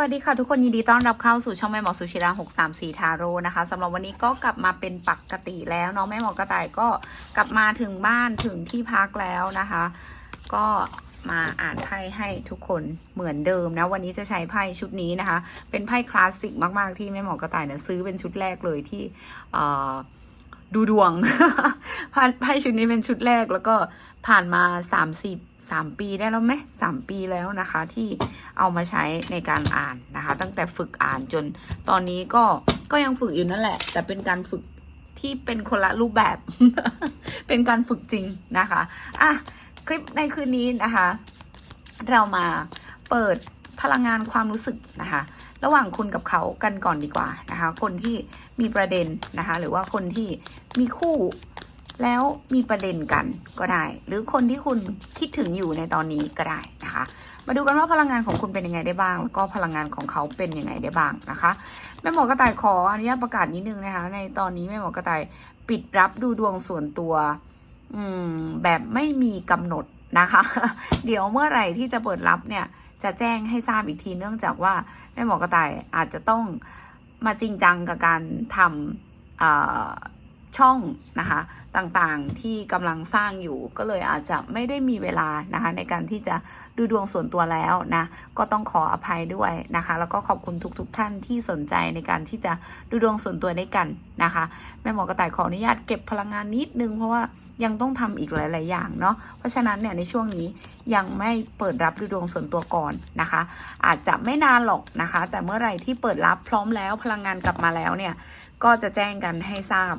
วัสดีค่ะทุกคนยินดีต้อนรับเข้าสู่ช่องแม่หมอสุชิรา634 ทาโร่นะคะสำหรับวันนี้ก็กลับมาเป็นปกติแล้วเน้องแม่หมอกระต่ายก็กลับมาถึงบ้านถึงที่พักแล้วนะคะ ก็มาอ่านไพ่ให้ทุกคนเหมือนเดิมนะวันนี้จะใช้ไพ่ชุดนี้นะคะ เป็นไพ่คลาสสิกมาก ๆ ที่แม่หมอกระต่ายเนี่ยซื้อเป็นชุดแรกเลยที่เอ่อดูดวงไพ่ชุดนี้เป็นชุดแรกแล้วก็ผ่านมา 30 3 ปีได้แล้วไหมสามปีแล้วนะคะ ที่เอามาใช้ในการอ่านนะคะ ตั้งแต่ฝึกอ่านจนตอนนี้ก็ก็ยังฝึกอยู่นั่นแหละ แต่เป็นการฝึกที่เป็นคนละรูปแบบ เป็นการฝึกจริงนะคะอะคลิปในคืนนี้นะคะ เรามาเปิดพลังงานความรู้สึกนะคะ ระหว่างคุณกับเขากันก่อนดีกว่านะคะ คนที่มีประเด็นนะคะ หรือว่าคนที่มีคู่ แล้วมีประเด็นกันก็ได้ หรือคนที่คุณคิดถึงอยู่ในตอนนี้ก็ได้นะคะ มาดูกันว่าพลังงานของคุณเป็นยังไงได้บ้าง แล้วก็พลังงานของเขาเป็นยังไงได้บ้างนะคะแม่หมอกระต่ายขออนุญาตประกาศนิดนึงนะคะ ในตอนนี้แม่หมอกระต่ายปิดรับดูดวงส่วนตัว อืมแบบไม่มีกำหนดนะคะ เดี๋ยวเมื่อไหร่ที่จะเปิดรับเนี่ย จะแจ้งให้ทราบอีกทีเนื่องจากว่าแม่หมอกระต่ายอาจจะต้องมาจริงจังกับการทำ ช่องนะคะต่างๆที่กำลังสร้างอยู่ก็เลยอาจจะไม่ได้มีเวลานะคะในการที่จะดูดวงส่วนตัวแล้วนะก็ต้องขออภัยด้วยนะคะ แล้วก็ขอบคุณทุกๆทท่านที่สนใจในการที่จะดูดวงส่วนตัวได้กันนะคะแม่หมอกระต่ายขออนุญาตเก็บพลังงานนิดนึงเพราะว่ายังต้องทำอีกหลาย ๆ อย่างเนาะเพราะฉะนั้นเนี่ยในช่วงนี้ยังไม่เปิดรับดูดวงส่วนตัวก่อนนะคะ อาจจะไม่นานหรอกนะคะ แต่เมื่อไหร่ที่เปิดรับพร้อมแล้วพลังงานกลับมาแล้วเนี่ยก็จะแจ้งกันให้ทราบ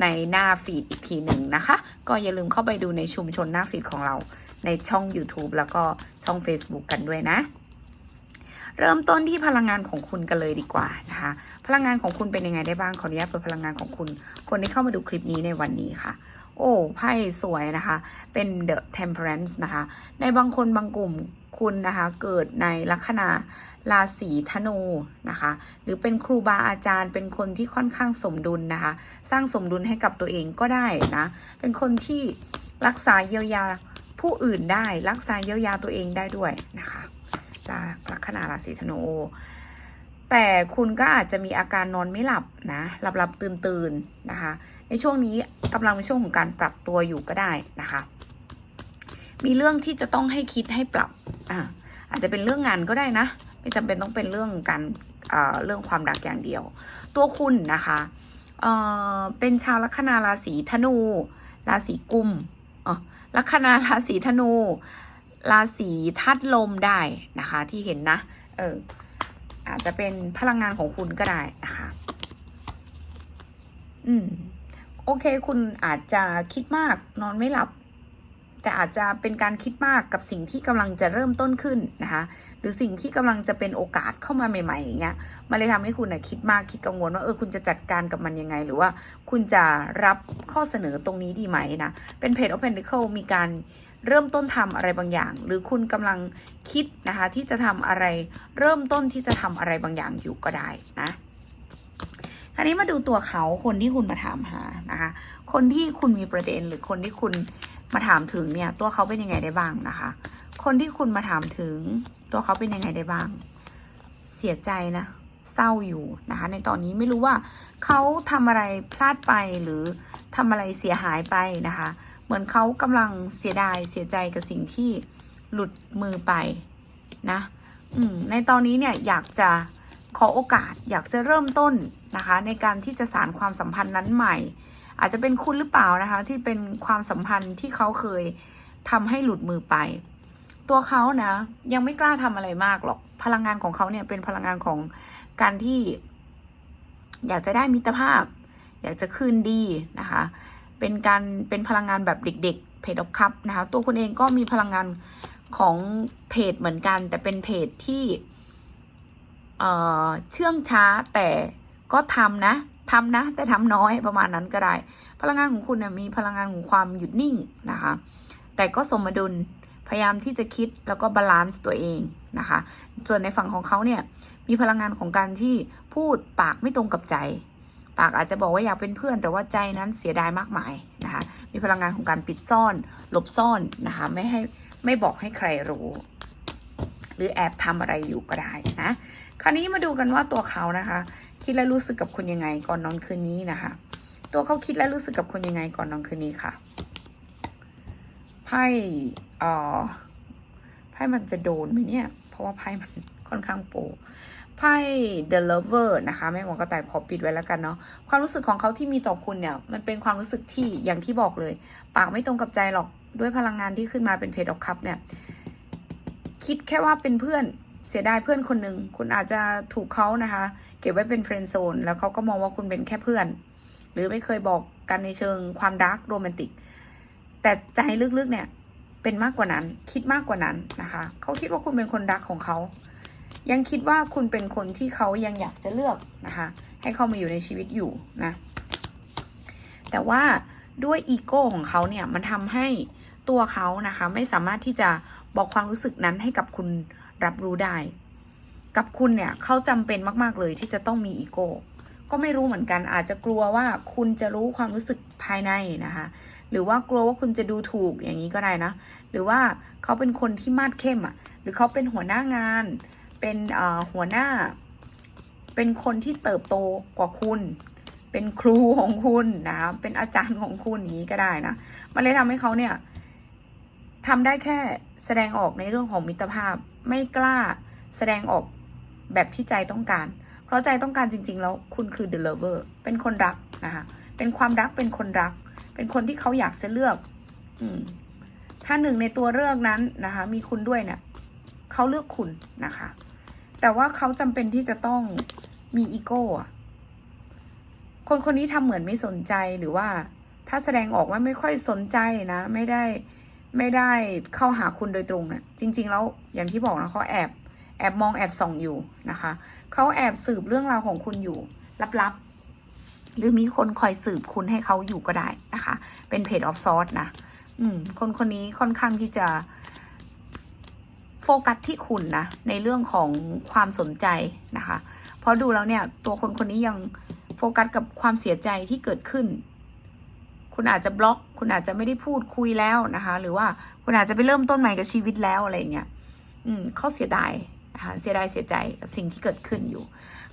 ในหน้าฟีดอีกทีหนึ่งนะคะ ก็อย่าลืมเข้าไปดูในชุมชนหน้าฟีดของเราในช่อง YouTube แล้วก็ช่อง Facebook กันด้วยนะ เริ่มต้นที่พลังงานของคุณกันเลยดีกว่านะคะ พลังงานของคุณเป็นยังไงได้บ้างขออนุญาตเปิดพลังงานของคุณ คนที่เข้ามาดูคลิปนี้ในวันนี้ค่ะโอ้ไพ่สวยนะคะ เป็น The Temperance นะคะ ในบางคนบางกลุ่ม คุณนะคะเกิดในลัคนาราศีธนูนะคะ หรือเป็นครูบาอาจารย์เป็นคนที่ค่อนข้างสมดุลนะคะ สร้างสมดุลให้กับตัวเองก็ได้นะ เป็นคนที่รักษาเยียวยาผู้อื่นได้ รักษาเยียวยาตัวเองได้ด้วยนะคะลัลัคนาราศีธนูแต่คุณก็อาจจะมีอาการนอนไม่หลับนะหลับหลับตื่นตื่นๆนะคะ ในช่วงนี้กำลังเป็นช่วงของการปรับตัวอยู่ก็ได้นะคะ มีเรื่องที่จะต้องให้คิดให้ปรับอ่าอาจจะเป็นเรื่องงานก็ได้นะ ไม่จำเป็นต้องเป็นเรื่องการเรื่องความรักอย่างเดียว ตัวคุณนะคะเอ่อเป็นชาวลัคนาราศีธนู ราศีกุมอ๋อลัคนาราศีธนู ราศีธาตุลมได้นะคะที่เห็นนะ เอออาจจะเป็นพลังงานของคุณก็ได้นะคะ อืม โอเค คุณอาจจะคิดมากนอนไม่หลับ แต่อาจจะเป็นการคิดมากกับสิ่งที่กำลังจะเริ่มต้นขึ้นนะคะหรือสิ่งที่กำลังจะเป็นโอกาสเข้ามาใหม่ๆอย่างเงี้ยมันเลยทำให้คุณนะคิดมากคิดกังวลว่าเออคุณจะจัดการกับมันยังไง หรือว่าคุณจะรับข้อเสนอตรงนี้ดีไหมนะเป็นเพจ Open p e n t a c l e มีการเริ่มต้นทำอะไรบางอย่าง หรือคุณกำลังคิดนะคะที่จะทำอะไรเริ่มต้นที่จะทำอะไรบางอย่างอยู่ก็ได้นะ ราวนี้มาดูตัวเขาคนที่คุณมาถามหานะคะ คนที่คุณมีประเด็นหรือคนที่คุณมาถามถึงเนี่ย ตัวเขาเป็นยังไงได้บ้างนะคะ คนที่คุณมาถามถึง ตัวเขาเป็นยังไงได้บ้าง เสียใจนะเศร้าอยู่นะคะ ในตอนนี้ไม่รู้ว่าเขาทำอะไรพลาดไปหรือทำอะไรเสียหายไปนะคะ เหมือนเขากำลังเสียดายเสียใจกับสิ่งที่หลุดมือไปนะ อืมในตอนนี้เนี่ยอยากจะขอโอกาสอยากจะเริ่มต้น นะคะ ในการที่จะสารความสัมพันธ์นั้นใหม่ อาจจะเป็นคุณหรือเปล่านะคะ ที่เป็นความสัมพันธ์ที่เขาเคยทำให้หลุดมือไป ตัวเขานะยังไม่กล้าทำอะไรมากหรอกพลังงานของเขาเนี่ยเป็นพลังงานของการที่ อยากจะได้มิตรภาพ อยากจะคืนดีนะคะ เป็นการเป็นพลังงานแบบเด็กๆเพจออฟคัพนะคะ ตัวคุณเองก็มีพลังงานของเพจเหมือนกัน แต่เป็นเพจที่เเชื่องช้าแต่ ก็ทำนะทำนะ แต่ทำน้อยประมาณนั้นก็ได้ พลังงานของคุณเนี่ยมีพลังงานของความหยุดนิ่งนะคะ แต่ก็สมดุลพยายามที่จะคิดแล้วก็บาลานซ์ตัวเองนะคะ ส่วนในฝั่งของเขาเนี่ยมีพลังงานของการที่พูดปากไม่ตรงกับใจ ปากอาจจะบอกว่าอยากเป็นเพื่อน แต่ว่าใจนั้นเสียดายมากมายนะคะ มีพลังงานของการปิดซ่อน หลบซ่อนนะคะ ไม่ให้ไม่บอกให้ใครรู้ หรือแอบทำอะไรอยู่ก็ได้นะ คราวนี้มาดูกันว่าตัวเขานะคะ คิดและรู้สึกกับคุณยังไงก่อนนอนคืนนี้นะคะ ตัวเขาคิดและรู้สึกกับคุณยังไงก่อนนอนคืนนี้ค่ะไพ่เอ่อไพ่มันจะโดนไหมเนี่ย เพราะว่าไพ่มันค่อนข้างโปรไพ่ The Lover นะคะแม่หมอก็แต่ขอปิดไว้แล้วกันเนาะความรู้สึกของเขาที่มีต่อคุณเนี่ย มันเป็นความรู้สึกที่อย่างที่บอกเลย ปากไม่ตรงกับใจหรอกด้วยพลังงานที่ขึ้นมาเป็นเพจออกคัพเนี่ย คิดแค่ว่าเป็นเพื่อน เสียดายเพื่อนคนหนึ่งคุณอาจจะถูกเขานะคะ เก็บไว้เป็นเฟรนด์โซนแล้วเขาก็มองว่าคุณเป็นแค่เพื่อน หรือไม่เคยบอกกันในเชิงความรักโรแมนติก แต่ใจลึกๆเนี่ยเป็นมากกว่านั้น คิดมากกว่านั้นนะคะเขาคิดว่าคุณเป็นคนรักของเขา ยังคิดว่าคุณเป็นคนที่เขายังอยากจะเลือกนะคะ ให้เข้ามาอยู่ในชีวิตอยู่นะแต่ว่าด้วยอีโก้ของเขาเนี่ยมันทำให้ตัวเขานะคะ ไม่สามารถที่จะบอกความรู้สึกนั้นให้กับคุณ รับรู้ได้ กับคุณเนี่ยเขาจำเป็นมาก ๆเลยที่จะต้องมีอีโก้ก็ไม่รู้เหมือนกันอาจจะกลัวว่าคุณจะรู้ความรู้สึกภายในนะคะ หรือว่ากลัวว่าคุณจะดูถูกอย่างนี้ก็ได้นะ หรือว่าเขาเป็นคนที่มาดเข้มอะ หรือเขาเป็นหัวหน้างาน เป็นหัวหน้า เป็นคนที่เติบโตกว่าคุณ เป็นครูของคุณนะคะเป็นอาจารย์ของคุณอย่างนี้ก็ได้นะ มันเลยทำให้เขาเนี่ยทำได้แค่แสดงออกในเรื่องของมิตรภาพ ไม่กล้าแสดงออกแบบที่ใจต้องการ เพราะใจต้องการจริง ๆ แล้วคุณคือ the lover เป็นคนรักนะคะ เป็นความรักเป็นคนรัก เป็นคนที่เขาอยากจะเลือก อืมถ้าหนึ่งในตัวเลือกนั้นนะคะ มีคุณด้วยเนี่ยเขาเลือกคุณนะคะ แต่ว่าเขาจำเป็นที่จะต้องมีอีโก้คนคนนี้ทำเหมือนไม่สนใจหรือว่า ถ้าแสดงออกว่าไม่ค่อยสนใจนะ ไม่ได้ ไม่ได้เข้าหาคุณโดยตรงนี่ยจริง ๆ แล้วอย่างที่บอกนะเขาแอบแอบมองแอบส่องอยู่นะคะเขาแอบสืบเรื่องราวของคุณอยู่ลับๆ หรือมีคนคอยสืบคุณให้เขาอยู่ก็ได้นะคะ เป็นเพจออฟซอร์นะอืมคนคนนี้ค่อนข้างที่จะโฟกัสที่คุณนะในเรื่องของความสนใจนะคะ เพราะดูแล้วเนี่ยตัวคนคนนี้ยังโฟกัสกับความเสียใจที่เกิดขึ้น คุณอาจจะบล็อก คุณอาจจะไม่ได้พูดคุยแล้วนะคะ หรือว่าคุณอาจจะไปเริ่มต้นใหม่กับชีวิตแล้วอะไรเงี้ยอืมเขาเสียดายนะคะเสียดายเสียใจกับสิ่งที่เกิดขึ้นอยู่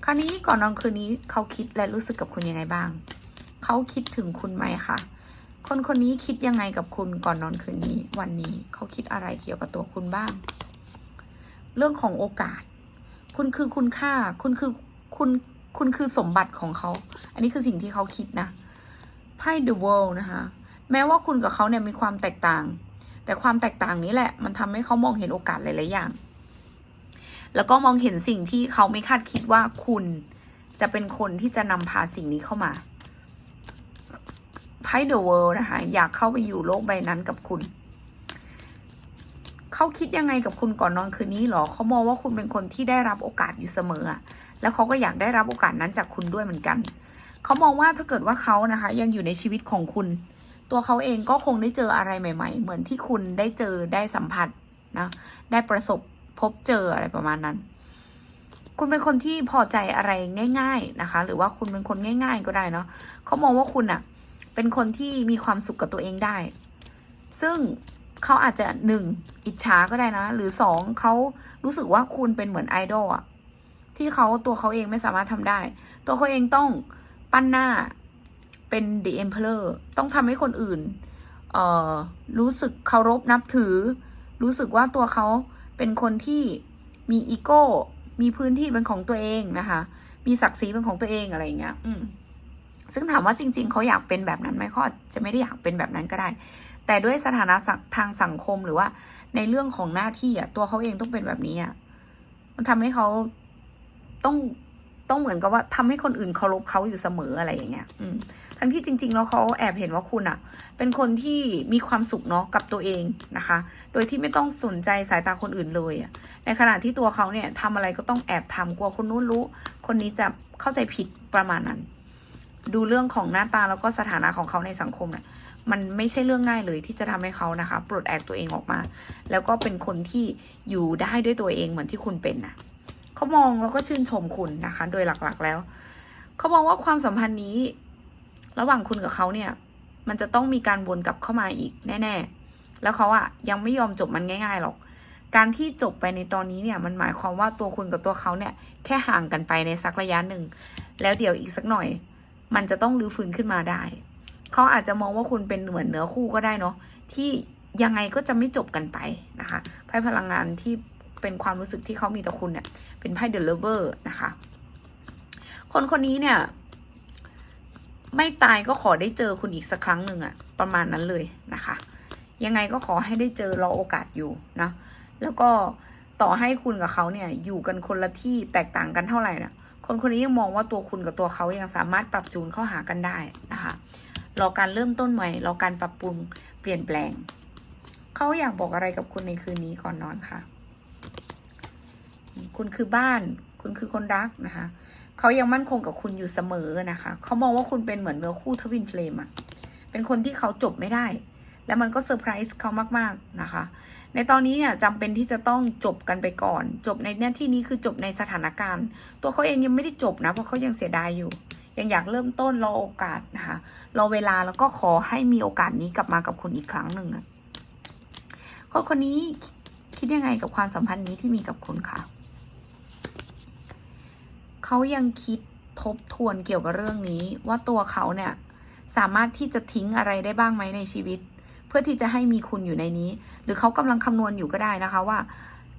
คราวนี้ก่อนนอนคืนนี้เขาคิดและรู้สึกกับคุณยังไงบ้าง เขาคิดถึงคุณไหมคะคนคนนี้คิดยังไงกับคุณก่อนนอนคืนนี้วันนี้เขาคิดอะไรเกี่ยวกับตัวคุณบ้าง เรื่องของโอกาส คุณคือคุณค่า คุณคือคุณคุณคือสมบัติของเขา อันนี้คือสิ่งที่เขาคิดนะ พ่ The World นะคะ แม้ว่าคุณกับเขาเนี่ยมีความแตกต่าง แต่ความแตกต่างนี้แหละ มันทำให้เขามองเห็นโอกาสหลาย ๆ อย่าง แล้วก็มองเห็นสิ่งที่เขาไม่คาดคิดว่าคุณจะเป็นคนที่จะนำพาสิ่งนี้เข้ามาไพ่ The World นะคะ อยากเข้าไปอยู่โลกใบนั้นกับคุณ เขาคิดยังไงกับคุณก่อนนอนคืนนี้หรอ เขามองว่าคุณเป็นคนที่ได้รับโอกาสอยู่เสมอ แล้วเขาก็อยากได้รับโอกาสนั้นจากคุณด้วยเหมือนกัน เขามองว่าถ้าเกิดว่าเขานะคะ ยังอยู่ในชีวิตของคุณ ตัวเขาเองก็คงได้เจออะไรใหม่ ๆ เหมือนที่คุณได้เจอได้สัมผัสนะได้ประสบพบเจออะไรประมาณนั้น คุณเป็นคนที่พอใจอะไรง่าย ๆนะคะ หรือว่าคุณเป็นคนง่าย ๆ ก็ได้เนาะเขามองว่าคุณอะเป็นคนที่มีความสุขกับตัวเองได้ ซึ่งเขาอาจจะหนึ่งอิจฉาก็ได้นะ หรือสองเขารู้สึกว่าคุณเป็นเหมือนไอดอลอะที่เขาตัวเขาเองไม่สามารถทำได้ ตัวเขาเองต้อง ปั้นหน้าเป็น The Emperor ต้องทำให้คนอื่น เอ่อ รู้สึกเคารพนับถือ รู้สึกว่าตัวเขาเป็นคนที่มีอีโก้ มีพื้นที่เป็นของตัวเองนะคะ มีศักดิ์ศรีเป็นของตัวเองอะไรอย่างเงี้ย อืมซึ่งถามว่าจริง ๆ เขาอยากเป็นแบบนั้นไหมเขาจะไม่ได้อยากเป็นแบบนั้นก็ได้ แต่ด้วยสถานะทางสังคมหรือว่า ในเรื่องของหน้าที่อะตัวเขาเองต้องเป็นแบบนี้อะมันทำให้เขาต้อง ต้องเหมือนกับว่าทำให้คนอื่นเคารพเขาอยู่เสมออะไรอย่างเงี้ย อืมทั้งที่จริง ๆ แล้วเขาแอบเห็นว่าคุณอะเป็นคนที่มีความสุขเนาะกับตัวเองนะคะ โดยที่ไม่ต้องสนใจสายตาคนอื่นเลยอะในขณะที่ตัวเขาเนี่ยทำอะไรก็ต้องแอบทำกลัวคนนู้นรู้ คนนี้จะเข้าใจผิดประมาณนั้น ดูเรื่องของหน้าตาแล้วก็สถานะของเขาในสังคมเนี่ยมันไม่ใช่เรื่องง่ายเลยที่จะทำให้เขานะคะปลดแอกตัวเองออกมา แล้วก็เป็นคนที่อยู่ได้ด้วยตัวเองเหมือนที่คุณเป็นนะ เขามองแล้วก็ชื่นชมคุณนะคะ โดยหลักๆแล้ว เขามองว่าความสัมพันธ์นี้ ระหว่างคุณกับเขาเนี่ย มันจะต้องมีการวนกลับเข้ามาอีกแน่ ๆ แล้วเขาอะยังไม่ยอมจบมันง่าย ๆหรอก การที่จบไปในตอนนี้เนี่ยมันหมายความว่าตัวคุณกับตัวเขาเนี่ย แค่ห่างกันไปในสักระยะหนึ่ง แล้วเดี๋ยวอีกสักหน่อย มันจะต้องรื้อฟื้นขึ้นมาได้ เขาอาจจะมองว่าคุณเป็นเหมือนเนื้อคู่ก็ได้เนาะที่ยังไงก็จะไม่จบกันไปนะคะไพ่พลังงานที่ เป็นความรู้สึกที่เขามีต่อคุณเนี่ยเป็นไพ่เดอะเลเวอร์นะคะ คนคนนี้เนี่ย ไม่ตายก็ขอได้เจอคุณอีกสักครั้งหนึ่งอะประมาณนั้นเลยนะคะ ยังไงก็ขอให้ได้เจอรอโอกาสอยู่นะแล้วก็ต่อให้คุณกับเขาเนี่ยอยู่กันคนละที่แตกต่างกันเท่าไหร่นะคนคนนี้ยังมองว่าตัวคุณกับตัวเขายังสามารถปรับจูนเข้าหากันได้นะคะรอการเริ่มต้นใหม่รอการปรับปรุงเปลี่ยนแปลง เขาอยากบอกอะไรกับคุณในคืนนี้ก่อนนอนค่ะ คุณคือบ้าน คุณคือคนรักนะคะ เขายังมั่นคงกับคุณอยู่เสมอนะคะ เขามองว่าคุณเป็นเหมือนเนื้อคู่ทวินเฟลมอะเป็นคนที่เขาจบไม่ได้ และมันก็เซอร์ไพรส์เขามากๆนะคะ ในตอนนี้เนี่ยจำเป็นที่จะต้องจบกันไปก่อน จบในหน้าที่นี้คือจบในสถานการณ์ ตัวเขาเองยังไม่ได้จบนะ เพราะเขายังเสียดายอยู่ ยังอยากเริ่มต้นรอโอกาสนะคะ รอเวลาแล้วก็ขอให้มีโอกาสนี้กลับมากับคุณอีกครั้งหนึ่งคนคนนี้คิดยังไงกับความสัมพันธ์นี้ที่มีกับคุณคะ เขายังคิดทบทวนเกี่ยวกับเรื่องนี้ ว่าตัวเขาเนี่ยสามารถที่จะทิ้งอะไรได้บ้างไหมในชีวิต เพื่อที่จะให้มีคุณอยู่ในนี้ หรือเขากำลังคำนวณอยู่ก็ได้นะคะว่า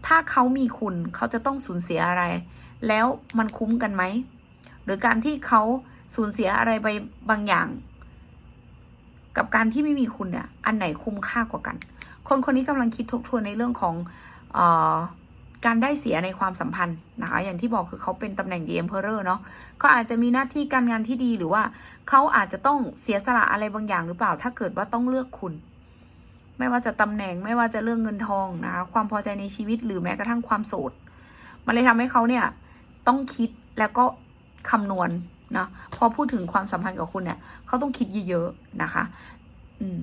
ถ้าเขามีคุณเขาจะต้องสูญเสียอะไร แล้วมันคุ้มกันไหมหรือการที่เขาสูญเสียอะไรไปบางอย่าง กับการที่ไม่มีคุณเนี่ยอันไหนคุ้มค่ากว่ากัน คนคนนี้กำลังคิดทบทวนในเรื่องของออ การได้เสียในความสัมพันธ์นะคะ อย่างที่บอกคือเขาเป็นตำแหน่ง The Emperor เนาะเขาอาจจะมีหน้าที่การงานที่ดีหรือว่าเขาอาจจะต้องเสียสละอะไรบางอย่างหรือเปล่า ถ้าเกิดว่าต้องเลือกคุณ ไม่ว่าจะตำแหน่งไม่ว่าจะเรื่องเงินทองนะคะความพอใจในชีวิตหรือแม้กระทั่งความโสด มันเลยทำให้เขาเนี่ยต้องคิดแล้วก็คำนวณนะพอพูดถึงความสัมพันธ์กับคุณเนี่ยเขาต้องคิดเยอะๆนะคะ อืม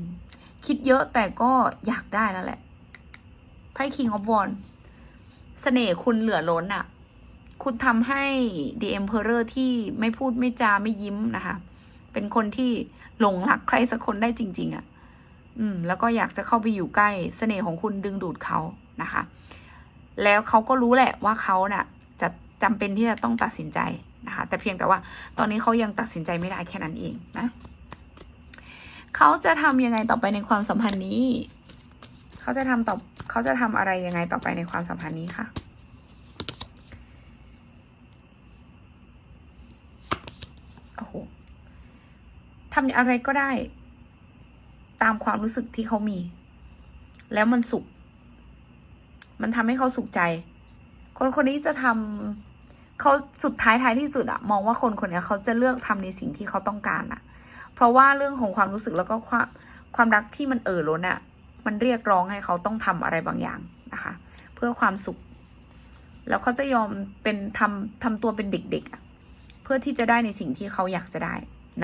คิดเยอะแต่ก็อยากได้นั่นแหละไพ่ King of Wands เสน่ห์คุณเหลือล้นอะ่ะ คุณทำให้ The Emperor ที่ไม่พูดไม่จาไม่ยิ้มนะคะ เป็นคนที่หลงรักใครสักคนได้จริง ๆอะ่ะ อืม แล้วก็อยากจะเข้าไปอยู่ใกล้เสน่ห์ของคุณดึงดูดเขานะคะ แล้วเขาก็รู้แหละว่าเขาน่ะ จะจำเป็นที่จะต้องตัดสินใจนะคะ แต่เพียงแต่ว่า ตอนนี้เขายังตัดสินใจไม่ได้แค่นั้นเองนะ เขาจะทำยังไงต่อไปในความสัมพันธ์นี้ เขาจะทำต่อเขาจะทำอะไรยังไงต่อไปในความสัมพันธ์นี้ค่ะ โอ้โหทำอะไรก็ได้ ตามความรู้สึกที่เขามี แล้วมันสุข มันทำให้เขาสุขใจ คนคนนี้จะทำเขาสุดท้ายท้ายที่สุดอะมองว่าคนคนนี้เขาจะเลือกทำในสิ่งที่เขาต้องการอะเพราะว่าเรื่องของความรู้สึกแล้วก็ความความรักที่มันเอ่อล้นอะ มันเรียกร้องให้เขาต้องทำอะไรบางอย่างนะคะ เพื่อความสุข แล้วเขาจะยอมเป็นทำทำตัวเป็นเด็กๆ เพื่อที่จะได้ในสิ่งที่เขาอยากจะได้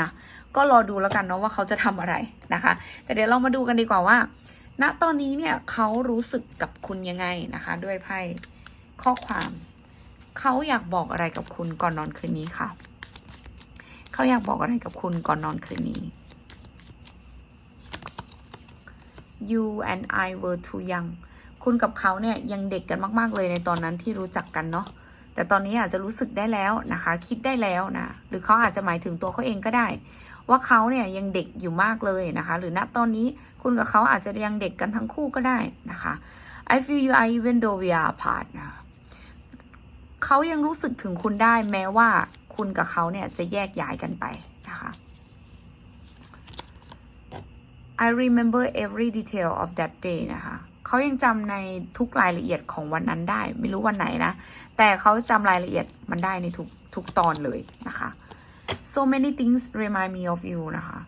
นะ ก็รอดูแล้วกันเนาะว่าเขาจะทำอะไรนะคะ แต่เดี๋ยวเรามาดูกันดีกว่าว่า ณตอนนี้เนี่ยเขารู้สึกกับคุณยังไงนะคะ ด้วยไพ่ข้อความเขาอยากบอกอะไรกับคุณก่อนนอนคืนนี้ค่ะ เขาอยากบอกอะไรกับคุณก่อนนอนคืนนี้ you and I were too young คุณกับเขาเนี่ยยังเด็กกันมาก ๆ เลยในตอนนั้นที่รู้จักกันเนาะ แต่ตอนนี้อาจจะรู้สึกได้แล้วนะคะ คิดได้แล้วนะ หรือเขาอาจจะหมายถึงตัวเขาเองก็ได้ ว่าเขาเนี่ยยังเด็กอยู่มากเลยนะคะ หรือณตอนนี้คุณกับเขาอาจจะยังเด็กกันทั้งคู่ก็ได้นะคะ I feel you are even though we are apart นะเขายังรู้สึกถึงคุณได้แม้ว่าคุณกับเขาเนี่ยจะแยกย้ายกันไปนะคะ I remember every detail of that day นะคะเขายังจำในทุกรายละเอียดของวันนั้นได้ ไม่รู้วันไหนนะ แต่เขาจำรายละเอียดมันได้ในทุกทุกตอนเลยนะคะ so many things remind me of you นะคะ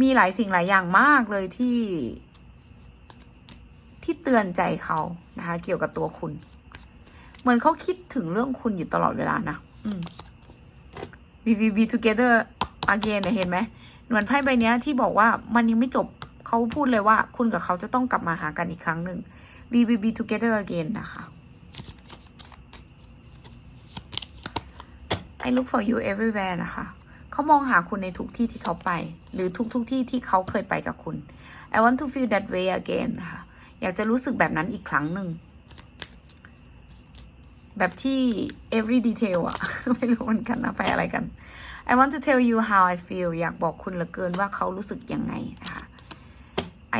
มีหลายสิ่งหลายอย่างมากเลยที่ ที่เตือนใจเขานะคะ เกี่ยวกับตัวคุณ เหมือนเขาคิดถึงเรื่องคุณอยู่ตลอดเวลานะ อืม we will be together again เนี่ยเห็นไหม เหมือนไพ่ใบนี้ที่บอกว่ามันยังไม่จบเขาพูดเลยว่า คุณกับเขาจะต้องกลับมาหากันอีกครั้งหนึ่ง we will be together again นะคะ I look for you everywhere นะคะ เขามองหาคุณในทุกที่ที่เขาไป หรือทุกทุกๆที่ที่เขาเคยไปกับคุณ I want to feel that way again นะคะ อยากจะรู้สึกแบบนั้นอีกครั้งหนึ่ง แบบที่ every detail อะ ไม่รู้เหมือนกันนะ ไปอะไรกัน I want to tell you how I feel อยากบอกคุณเหลือเกินว่าเขารู้สึกยังไงนะคะ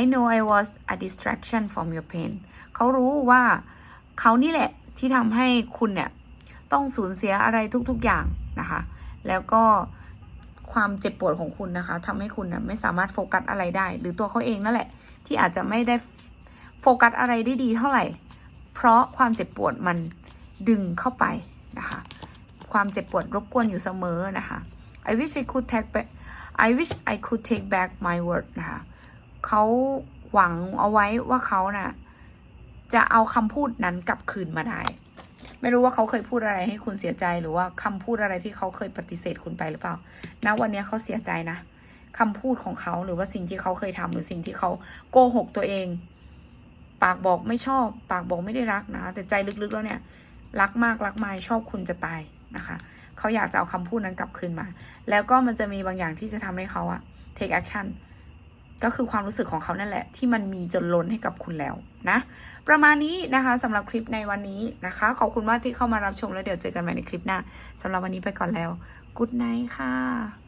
I know I was a distraction from your pain เขารู้ว่าเขานี่แหละที่ทำให้คุณเนี่ย ต้องสูญเสียอะไรทุกๆอย่างนะคะ แล้วก็ความเจ็บปวดของคุณนะคะทำให้คุณนะไม่สามารถโฟกัสอะไรได้ หรือตัวเขาเองนั่นแหละ ที่อาจจะไม่ได้โฟกัสอะไรได้ดีเท่าไหร่ เพราะความเจ็บปวดมันดึงเข้าไปนะคะ ความเจ็บปวดรบกวนอยู่เสมอนะคะ I wish I could take back I wish I could take back my word นะคะเขาหวังเอาไว้ว่าเขาน่ะ จะเอาคำพูดนั้นกลับคืนมาได้ ไม่รู้ว่าเขาเคยพูดอะไรให้คุณเสียใจหรือว่าคำพูดอะไรที่เขาเคยปฏิเสธคุณไปหรือเปล่าณวันนี้เขาเสียใจนะคำพูดของเขาหรือว่าสิ่งที่เขาเคยทำหรือสิ่งที่เขาโกหกตัวเอง ปากบอกไม่ชอบ ปากบอกไม่ได้รักนะ แต่ใจลึกๆแล้วเนี่ย รักมากรักไม่ชอบคุณจะตายนะคะ เขาอยากจะเอาคำพูดนั้นกลับคืนมา แล้วก็มันจะมีบางอย่างที่จะทำให้เขาอะ take action ก็คือความรู้สึกของเขานั่นแหละ ที่มันมีจนล้นให้กับคุณแล้วนะ ประมาณนี้นะคะสำหรับคลิปในวันนี้นะคะ ขอบคุณมากที่เข้ามารับชมแล้วเดี๋ยวเจอกันใหม่ในคลิปหน้าสำหรับวันนี้ไปก่อนแล้ว Good night ค่ะ